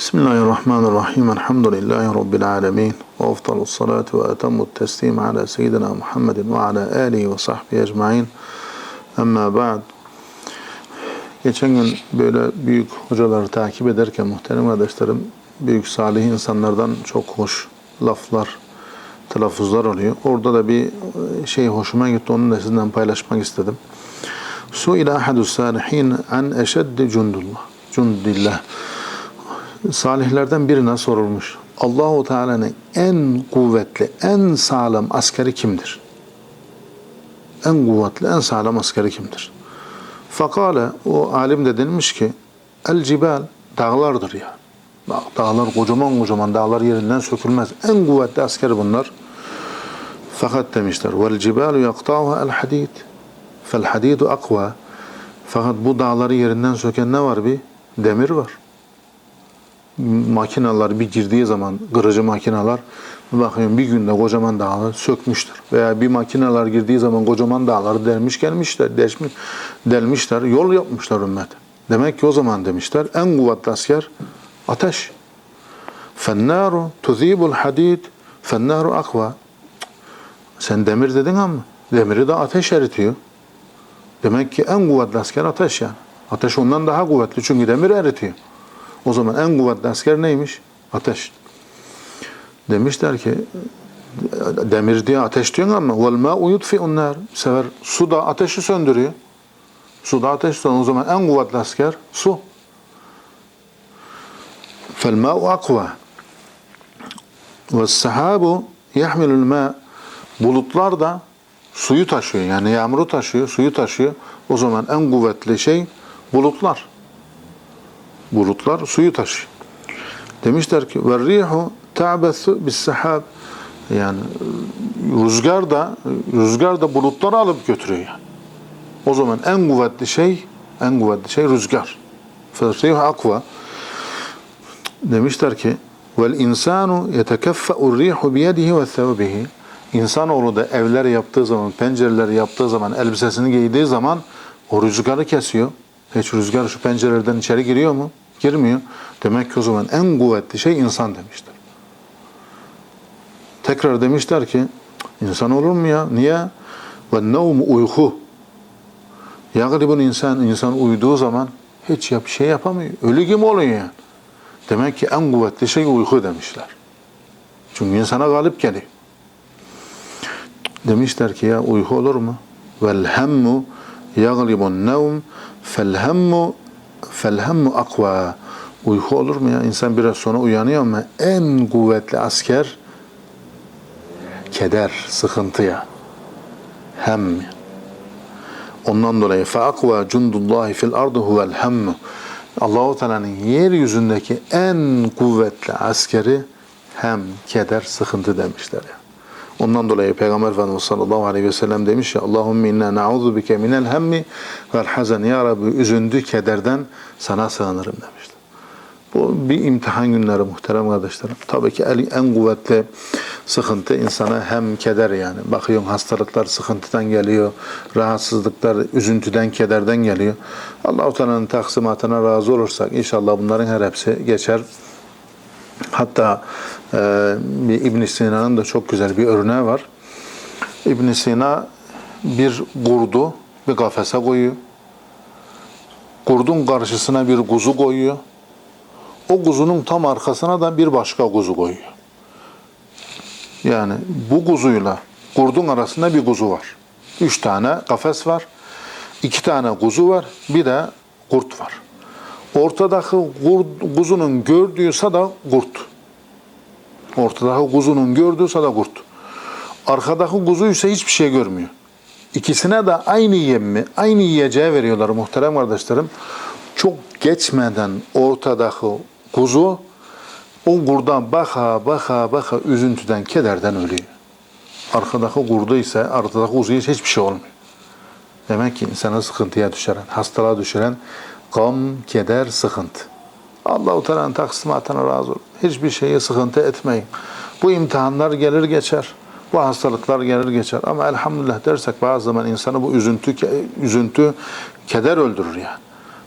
Bismillahirrahmanirrahim. Elhamdülillahi Rabbil alemin. Ve afdalu salatu ve etemmu teslim ala seyyidina Muhammedin ve ala alihi ve sahbihi ecmain. Amma ba'd. Geçen gün böyle büyük hocaları takip ederken muhterem kardeşlerim, büyük salih insanlardan çok hoş laflar, telaffuzlar oluyor. Orada da bir şey hoşuma gitti. Onu da sizinle paylaşmak istedim. Su'ila ahadu salihin an eşeddi cundullah. Cundillah. Salihlerden birine sorulmuş. Allahu Teala'nın en kuvvetli, en sağlam askeri kimdir? En kuvvetli, en sağlam askeri kimdir? Fakale o alim de denilmiş ki el cibal dağlardır ya. Bak dağlar kocaman kocaman dağlar yerinden sökülmez. En kuvvetli asker bunlar. Fakat demişler vel cibalu yakta'uha el hadid. Fel hadidu akva. Fakat bu dağları yerinden söken ne var bir? Demir var. Makineler bir girdiği zaman kırıcı makineler bakıyorum bir günde kocaman dağları sökmüştür. Veya bir makineler girdiği zaman kocaman dağları delmiş gelmişler, deşmiş, delmişler, yol yapmışlar ümmet. Demek ki o zaman demişler en kuvvetli asker ateş. Fennaru tuzibul hadid fennaru akva. Sen demir dedin ama demiri de ateş eritiyor. Demek ki en kuvvetli asker ateş yani. Ateş ondan daha kuvvetli çünkü demir eritiyor. O zaman en kuvvetli asker neymiş? Ateş. Demişler ki demir diye ateş diyorsun ama vel ma'u yutfi'un nar. Sever su da ateşi söndürüyor. Su da ateş söndürüyor. O zaman en kuvvetli asker su. Fel ma'u akva. Ve sahabu yahmilul ma. Bulutlar da suyu taşıyor. Yani yağmuru taşıyor, suyu taşıyor. O zaman en kuvvetli şey bulutlar. Bulutlar suyu taşıyor. Demişler ki ve rihu ta'besu bis sahab. Yani rüzgar da rüzgar da bulutları alıp götürüyor yani. O zaman en kuvvetli şey en kuvvetli şey rüzgar. Fe akva. Demişler ki vel insanu yetekeffe'u rihu biyedihi ve thawbihi. İnsanoğlu da evler yaptığı zaman, pencereleri yaptığı zaman, elbisesini giydiği zaman o rüzgarı kesiyor. Hiç rüzgar şu pencerelerden içeri giriyor mu? Girmiyor. Demek ki o zaman en kuvvetli şey insan demişler. Tekrar demişler ki insan olur mu ya? Niye? Ve nevmu uyku. Yagribun insan, insan uyuduğu zaman hiç yap, şey yapamıyor. Ölü gibi oluyor yani. Demek ki en kuvvetli şey uyku demişler. Çünkü insana galip geliyor. Demişler ki ya uyku olur mu? Vel hemmu yaglibun nevm fel hemmu fel hemmu akva. Uyku olur mu ya? İnsan biraz sonra uyanıyor ama en kuvvetli asker keder, sıkıntı ya. Hem. Ondan dolayı fe akva cundullahi fil ardı huvel hemmu. Allahu Teala'nın yeryüzündeki en kuvvetli askeri hem keder, sıkıntı demişler ya. Ondan dolayı Peygamber Efendimiz sallallahu aleyhi ve sellem demiş ya Allahümme inna na'udhu bike minel hemmi vel hazen ya Rabbi üzüntü kederden sana sığınırım demişler. Bu bir imtihan günleri muhterem kardeşlerim. Tabii ki en kuvvetli sıkıntı insana hem keder yani. Bakıyorsun hastalıklar sıkıntıdan geliyor, rahatsızlıklar üzüntüden, kederden geliyor. Allah-u Teala'nın taksimatına razı olursak inşallah bunların her hepsi geçer. Hatta e, İbn Sina'nın da çok güzel bir örneği var. İbn Sina bir kurdu bir kafese koyuyor. Kurdun karşısına bir kuzu koyuyor. O kuzunun tam arkasına da bir başka kuzu koyuyor. Yani bu kuzuyla kurdun arasında bir kuzu var. Üç tane kafes var. iki tane kuzu var. Bir de kurt var. Ortadaki kuzunun gördüğü sada kurt. Ortadaki kuzunun gördüğü sada kurt. Arkadaki kuzu ise hiçbir şey görmüyor. İkisine de aynı yemi, aynı yiyeceği veriyorlar muhterem kardeşlerim. Çok geçmeden ortadaki kuzu o kurdan baka baka baka üzüntüden, kederden ölüyor. Arkadaki kurdu ise, arkadaki kuzu ise hiçbir şey olmuyor. Demek ki insana sıkıntıya düşüren, hastalığa düşüren gam, keder, sıkıntı. Allah-u Teala'nın taksimatına razı olun. Hiçbir şeyi sıkıntı etmeyin. Bu imtihanlar gelir geçer. Bu hastalıklar gelir geçer. Ama elhamdülillah dersek bazı zaman insanı bu üzüntü, üzüntü, keder öldürür yani.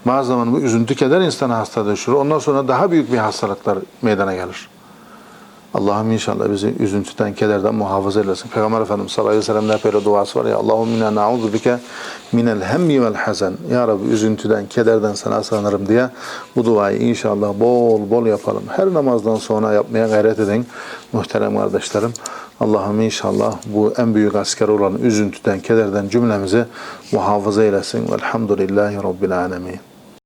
Bazı zaman bu üzüntü keder insanı hasta düşürür. Ondan sonra daha büyük bir hastalıklar meydana gelir. Allah'ım inşallah bizi üzüntüden, kederden muhafaza eylesin. Peygamber Efendimiz sallallahu aleyhi ve sellem'in hep öyle duası var ya. Allahümme minna na'udhu bike minel hemmi vel hazen. Ya Rabbi üzüntüden, kederden sana sığınırım diye bu duayı inşallah bol bol yapalım. Her namazdan sonra yapmaya gayret edin muhterem kardeşlerim. Allah'ım inşallah bu en büyük asker olan üzüntüden, kederden cümlemizi muhafaza eylesin. Velhamdülillahi Rabbil alemin.